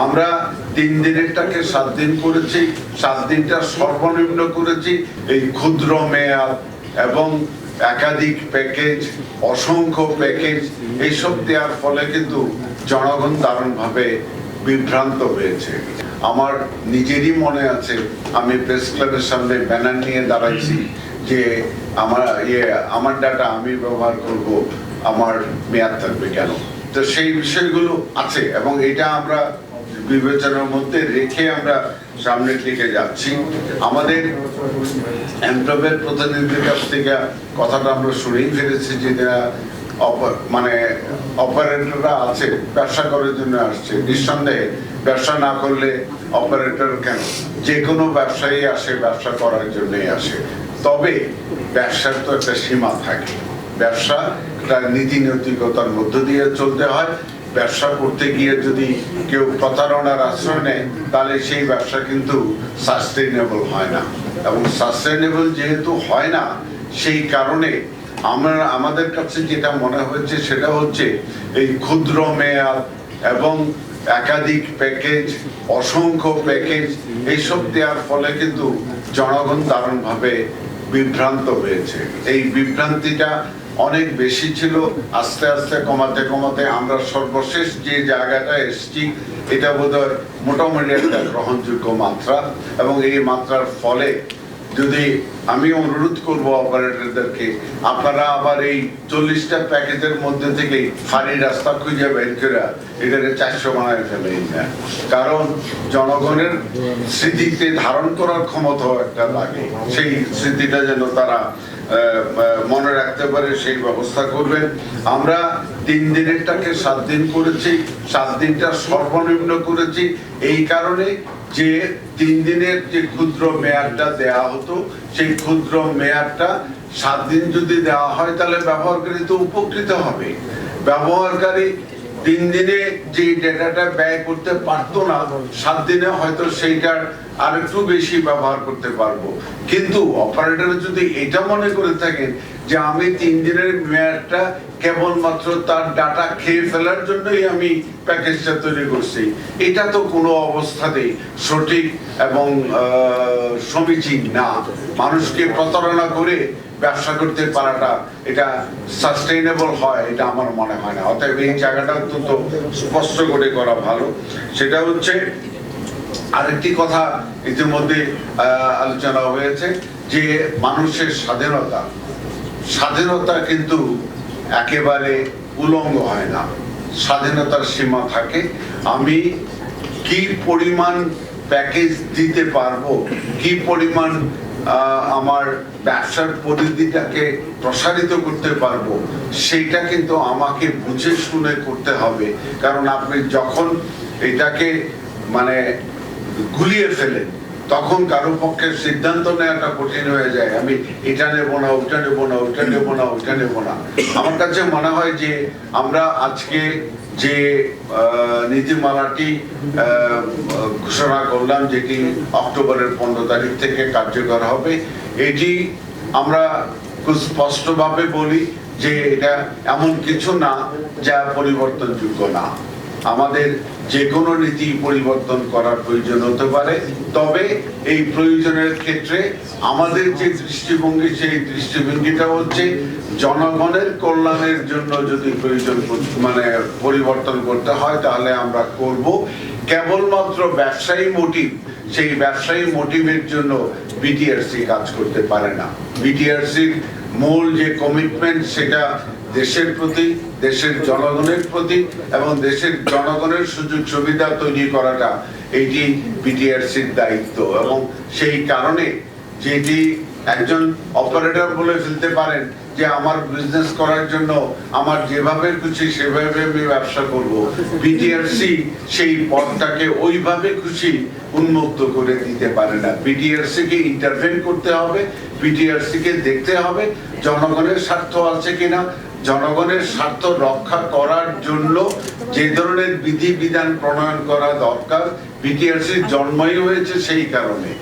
আমরা তিন দিনেরটাকে সাত দিন করেছি, সাত দিনটা সর্বনিম্ন করেছি। এই ক্ষুদ্র মেয়াদ এবং একাধিক প্যাকেজ, অসংখ্য প্যাকেজ, এইসব দেওয়ার ফলে কিন্তু জনগণ দারুণভাবে বিভ্রান্ত হয়েছে। আমার নিজেরই মনে আছে, আমি প্রেস ক্লাবের সামনে ব্যানার নিয়ে দাঁড়াইছি যে আমার ইয়ে আমার ডাটা আমি ব্যবহার করব, আমার মেয়াদ থাকবে কেন? তো সেই বিষয়গুলো আছে এবং এটা আমরা বিবেচনার মধ্যে রেখে আমরা সামনের দিকে যাচ্ছি। আমাদের এমপ্লবের প্রতিনিধির কাছ থেকে কথাটা আমরা শুনেই ফেলেছি যে মানে অপারেটররা আছে, ব্যবসা করার জন্য আসছে। নিঃসন্দেহে ব্যবসা না করলে অপারেটর কেন? যে কোনো ব্যবসায়ী আসে, ব্যবসা করার জন্যই আসে। তবে ব্যবসার তো একটা সীমা থাকে। ব্যবসা তার নীতি নৈতিকতার মধ্য দিয়ে চলতে হয়। ব্যবসা করতে গিয়ে যদি কেউ প্রতারণার আশ্রয় নেয়, তাহলে সেই ব্যবসা কিন্তু সাস্টেইনেবল হয় না। এবং সাস্টেইনেবল যেহেতু হয় না, সেই কারণে আমরা, আমাদের কাছে যেটা মনে হয়েছে সেটা হচ্ছে এই ক্ষুদ্র মেয়াদ এবং একাধিক প্যাকেজ, অসংখ্য প্যাকেজ, এইসব দেওয়ার ফলে কিন্তু জনগণ দারুণভাবে বিভ্রান্ত হয়েছে। এই বিভ্রান্তিটা অনেক বেশি ছিল। আস্তে আস্তে কমাতে কমাতে আমরা সর্বশেষ যে জায়গাটা এসেছি, এটা বোধহয় মোটামুটি একটা গ্রহণযোগ্য মাত্রা। এবং এই মাত্রার ফলে যদি আমি অনুরোধ করব অপারেটরদেরকে, আপনারা আবার এই চল্লিশটা প্যাকেজের মধ্যে থেকে ফাঁড়ি রাস্তা খুঁজে বের করে এটাকে চারশো বানায় ফেলে না কারণ জনগণের স্মৃতিতে ধারণ করার ক্ষমতাও একটা লাগে। সেই স্মৃতিটা যেন তারা মনে রাখতে পারে সেই ব্যবস্থা করবেন। আমরা তিন দিনেরটাকে সাত দিন করেছি, সাত দিনটা সর্বনিম্ন করেছি। এই কারণে যে তিন দিনের যে ক্ষুদ্র মেয়াদটা দেয়া হতো, সেই ক্ষুদ্র মেয়াদটা সাত দিন যদি দেওয়া হয়, তাহলে ব্যবহারকারী তো উপকৃত হবে। ব্যবহারকারী তিন দিনে যে ডেটাটা ব্যয় করতে পারতো না, সাত দিনে হয়তো সেইটার আর একটু বেশি ব্যবহার করতে পারব। কিন্তু অপারেটর যদি এটা মনে করে থাকেন যে আমি তিন দিনের মেয়াদটা কেবলমাত্র তার ডাটা খেয়ে ফেলার জন্যই আমি প্যাকেজটা তৈরি করছি, এটা তো কোনো অবস্থাতেই সঠিক এবং সমীচীন না। মানুষকে প্রতারণা করে ব্যবসা করতে পারাটা এটা সাস্টেইনেবল হয়, এটা আমার মনে হয় না। অতএব এই জায়গাটা অত্যন্ত স্পষ্ট করে করা ভালো। সেটা হচ্ছে আরেকটি কথা ইতিমধ্যে আলোচনা হয়েছে যে মানুষের স্বাধীনতা স্বাধীনতা কিন্তু একেবারে উলঙ্গ হয় না। স্বাধীনতার সীমা থাকে। আমি কি পরিমাণ প্যাকেজ দিতে পারব? কি পরিমাণ আমার ব্যবসার পরিধিটাকে প্রসারিত করতে পারব? সেইটা কিন্তু আমাকে বুঝে শুনে করতে হবে। কারণ আপনি যখন এটাকে মানে গুলিয়ে ফেলেন তখন কারও পক্ষে সিদ্ধান্ত নেওয়াটা কঠিন হয়ে যায়। আমি এটা নেব না, ওটা নেব না, ওটা নেব না, ওটা নেব না। আমার কাছে মনে হয় যে আমরা আজকে যে নীতিমালাটি ঘোষণা করলাম যেটি অক্টোবরের পনেরো তারিখ থেকে কার্যকর হবে, এটি আমরা খুব স্পষ্টভাবে বলি যে এটা এমন কিছু না যা পরিবর্তনযোগ্য না। আমাদের যে কোনো নীতি পরিবর্তন করার প্রয়োজন হতে পারে। তবে এই প্রয়োজনের ক্ষেত্রে আমাদের যে দৃষ্টিভঙ্গি, সেই দৃষ্টিভঙ্গিটা হচ্ছে জনগণের কল্যাণের জন্য যদি প্রয়োজন মানে পরিবর্তন করতে হয়, তাহলে আমরা করব। কেবলমাত্র ব্যবসায়ী মোটিভ সেই ব্যবসায়ী মোটিভের জন্য বিটিআরসি কাজ করতে পারে না। বিটিআরসির মূল যে কমিটমেন্ট সেটা দেশের প্রতি, দেশের জনগণের প্রতি এবং দেশের জনগণের সুযোগ সুবিধা তৈরি করাটা এইটি বিটিআরসির দায়িত্ব এবং সেই কারণে যেটি একজন অপারেটর বলে ফেলতে পারেন যে আমার বিজনেস করার জন্য আমার যেভাবে খুশি সেভাবে আমি ব্যবসা করব। বিটিআরসি সেই পথটাকে ওইভাবে খুশি উন্মুক্ত করে দিতে পারে না। বিটিআরসি কে ইন্টারভেন করতে হবে বিটিআরসি কে দেখতে হবে, জনগণের স্বার্থ আছে কিনা জনগণের স্বার্থ রক্ষা করার জন্য যে ধরনের বিধি বিধান প্রণয়ন করা দরকার বিটিআরসির জন্মই হয়েছে সেই কারণে।